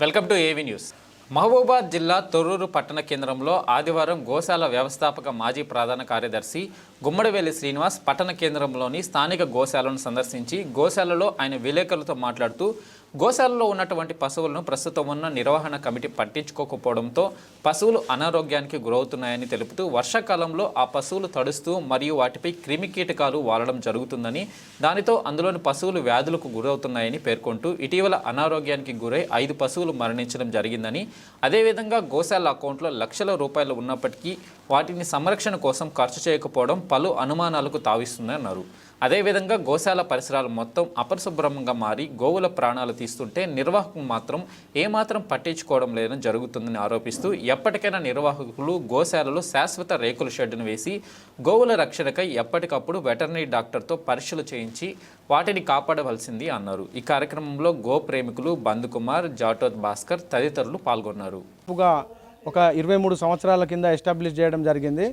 Welcome to AV news. Mahabubabad జిల్లా తొర్రూరు పట్టణ కేంద్రంలో ఆదివారం గోశాల వ్యవస్థాపక మాజీ ప్రధాన కార్యదర్శి గుమ్మడివేలి శ్రీనివాస్ పట్టణ కేంద్రంలోని స్థానిక గోశాలను సందర్శించి గోశాలలో ఆయన విలేకరులతో మాట్లాడుతూ గోశాలలో ఉన్నటువంటి పశువులను ప్రస్తుతం ఉన్న నిర్వహణ కమిటీ పట్టించుకోకపోవడంతో పశువులు అనారోగ్యానికి గురవుతున్నాయని తెలుపుతూ వర్షాకాలంలో ఆ పశువులు తడుస్తూ మరియు వాటిపై క్రిమి కీటకాలు వాలడం జరుగుతుందని దానితో అందులోని పశువులు వ్యాధులకు గురవుతున్నాయని పేర్కొంటూ ఇటీవల అనారోగ్యానికి గురై ఐదు పశువులు మరణించడం జరిగిందని అదేవిధంగా గోశాల అకౌంట్లో లక్షల రూపాయలు ఉన్నప్పటికీ వాటిని సంరక్షణ కోసం ఖర్చు చేయకపోవడం పలు అనుమానాలకు తావిస్తుందన్నారు. అదేవిధంగా గోశాల పరిసరాలు మొత్తం అపరిశుభ్రంగా మారి గోవుల ప్రాణాలు తీస్తుంటే నిర్వాహకులు మాత్రం ఏమాత్రం పట్టించుకోవడం లేదని జరుగుతుందని ఆరోపిస్తూ ఎప్పటికైనా నిర్వాహకులు గోశాలలో శాశ్వత రేకుల షెడ్డును వేసి గోవుల రక్షణకై ఎప్పటికప్పుడు వెటర్నరీ డాక్టర్తో పరీక్షలు చేయించి వాటిని కాపాడవలసింది అన్నారు. ఈ కార్యక్రమంలో గో ప్రేమికులు బంధుకుమార్ జాటోత్ భాస్కర్ తదితరులు పాల్గొన్నారు. ఒక ఇరవై మూడు సంవత్సరాల కింద ఎస్టాబ్లిష్ చేయడం జరిగింది.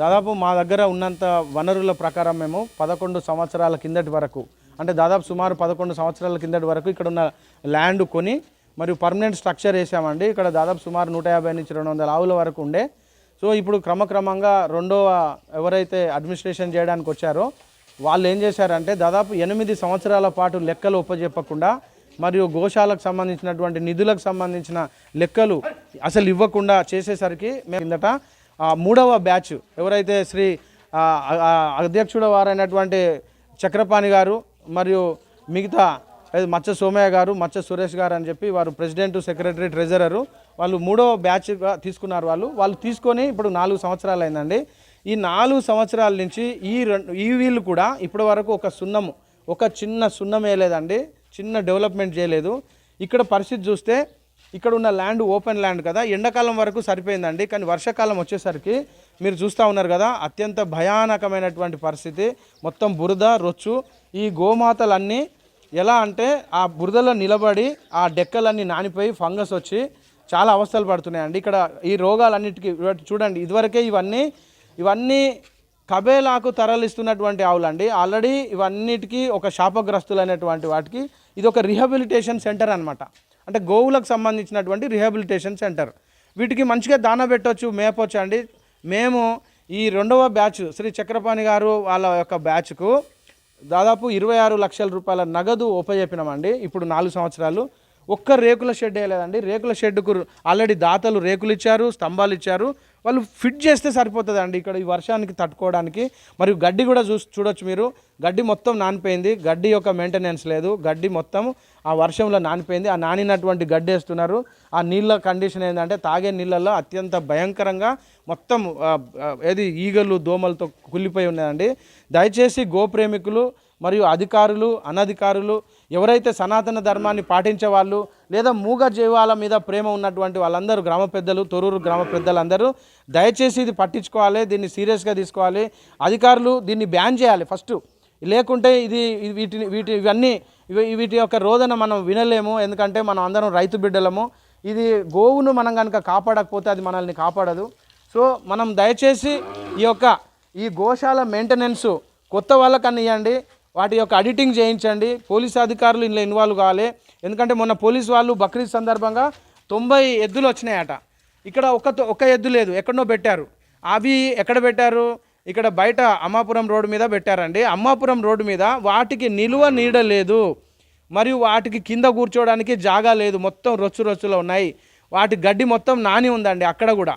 దాదాపు మా దగ్గర ఉన్నంత వనరుల ప్రకారం మేము పదకొండు సంవత్సరాల కిందటి వరకు అంటే దాదాపు సుమారు పదకొండు సంవత్సరాల కిందటి వరకు ఇక్కడ ఉన్న ల్యాండ్ కొని మరియు పర్మనెంట్ స్ట్రక్చర్ వేసామండి. ఇక్కడ దాదాపు సుమారు నూట యాభై నుంచి రెండు వందల ఆవుల వరకు ఉండే. సో ఇప్పుడు క్రమక్రమంగా రెండవ ఎవరైతే అడ్మినిస్ట్రేషన్ చేయడానికి వచ్చారో వాళ్ళు ఏం చేశారంటే దాదాపు ఎనిమిది సంవత్సరాల పాటు లెక్కలు ఒప్పజెప్పకుండా మరియు గోశాలకు సంబంధించినటువంటి నిధులకు సంబంధించిన లెక్కలు అసలు ఇవ్వకుండా చేసేసరికి మేము కిందట మూడవ బ్యాచ్ ఎవరైతే శ్రీ అధ్యక్షుడు వారైనటువంటి చక్రపాణి గారు మరియు మిగతా అది మచ్చ సోమయ్య గారు మచ్చ సురేష్ గారు అని చెప్పి వారు ప్రెసిడెంట్ సెక్రటరీ ట్రెజరరు వాళ్ళు మూడవ బ్యాచ్గా తీసుకున్నారు వాళ్ళు. వాళ్ళు తీసుకొని ఇప్పుడు నాలుగు సంవత్సరాలు అయిందండి. ఈ నాలుగు సంవత్సరాల నుంచి ఈ రెండు ఈ వీళ్ళు కూడా ఇప్పటి వరకు ఒక సున్నము ఒక చిన్న సున్నం వేయలేదండి చిన్న డెవలప్మెంట్ చేయలేదు. ఇక్కడ పరిస్థితి చూస్తే ఇక్కడ ఉన్న ల్యాండ్ ఓపెన్ ల్యాండ్ కదా. ఎండాకాలం వరకు సరిపోయిందండి. కానీ వర్షాకాలం వచ్చేసరికి మీరు చూస్తూ ఉన్నారు కదా అత్యంత భయానకమైనటువంటి పరిస్థితి. మొత్తం బురద రొచ్చు ఈ గోమాతలన్నీ ఎలా అంటే ఆ బురదలో నిలబడి ఆ డెక్కలన్నీ నానిపోయి ఫంగస్ వచ్చి చాలా అవస్థలు పడుతున్నాయండి. ఇక్కడ ఈ రోగాలన్నిటికీ చూడండి ఇదివరకే ఇవన్నీ ఇవన్నీ కబేలాకు తరలిస్తున్నటువంటి ఆవులండి. ఆల్రెడీ ఇవన్నిటికీ ఒక శాపగ్రస్తులైనటువంటి వాటికి ఇది ఒక రిహాబిలిటేషన్ సెంటర్ అనమాట అంటే గోవులకు సంబంధించినటువంటి రిహాబిలిటేషన్ సెంటర్. వీటికి మంచిగా దాన పెట్టవచ్చు మేపవచ్చు అండి. మేము ఈ రెండవ బ్యాచ్ శ్రీ చక్రపాణి గారు వాళ్ళ యొక్క బ్యాచ్కు దాదాపు ఇరవై ఆరు లక్షల రూపాయల నగదు ఉపజెప్పినామండి ఇప్పుడు నాలుగు సంవత్సరాలు. ఒక్క రేకుల షెడ్ వేయలేదండి రేకుల షెడ్కు ఆల్రెడీ దాతలు రేకులు ఇచ్చారు స్తంభాలు ఇచ్చారు. వాళ్ళు ఫిట్ చేస్తే సరిపోతుందండి ఇక్కడ ఈ వర్షానికి తట్టుకోవడానికి. మరియు గడ్డి కూడా చూ చూడొచ్చు మీరు. గడ్డి మొత్తం నానిపోయింది. గడ్డి యొక్క మెయింటెనెన్స్ లేదు. గడ్డి మొత్తం ఆ వర్షంలో నానిపోయింది. ఆ నానినటువంటి గడ్డి వేస్తున్నారు. ఆ నీళ్ళ కండిషన్ ఏంటంటే తాగే నీళ్ళల్లో అత్యంత భయంకరంగా మొత్తం ఏది ఈగలు దోమలతో కుళ్ళిపోయి ఉన్నదండి దయచేసి గోప్రేమికులు మరియు అధికారులు అనధికారులు ఎవరైతే సనాతన ధర్మాన్ని పాటించే వాళ్ళు లేదా మూగ జీవాల మీద ప్రేమ ఉన్నటువంటి వాళ్ళందరూ గ్రామ పెద్దలు తొరూరు గ్రామ పెద్దలందరూ దయచేసి ఇది పట్టించుకోవాలి దీన్ని సీరియస్గా తీసుకోవాలి. అధికారులు దీన్ని బ్యాన్ చేయాలి ఫస్ట్. లేకుంటే ఇది వీటిని వీటి ఇవన్నీ వీటి యొక్క రోదన మనం వినలేము. ఎందుకంటే మనం అందరం రైతు బిడ్డలము. ఇది గోవును మనం కనుక కాపాడకపోతే అది మనల్ని కాపాడదు. సో మనం దయచేసి ఈ యొక్క ఈ గోశాల మెయింటెనెన్స్ కొత్త వాళ్ళకన్నా ఇవ్వండి వాటి యొక్క ఎడిటింగ్ చేయించండి. పోలీస్ అధికారులు ఇందులో ఇన్వాల్వ్ కావాలి ఎందుకంటే మొన్న పోలీస్ వాళ్ళు బక్రీద్ సందర్భంగా తొంభై ఎద్దులు వచ్చినాయట. ఇక్కడ ఒక ఒక ఎద్దు లేదు. ఎక్కడనో పెట్టారు. అవి ఎక్కడ పెట్టారు? ఇక్కడ బయట అమ్మాపురం రోడ్డు మీద పెట్టారండి. అమ్మాపురం రోడ్డు మీద వాటికి నిలువ నీడ లేదు. మరియు వాటికి కింద కూర్చోవడానికి జాగా లేదు. మొత్తం రొచ్చు రొచ్చులో ఉన్నాయి. వాటి గడ్డి మొత్తం నాని ఉందండి అక్కడ కూడా.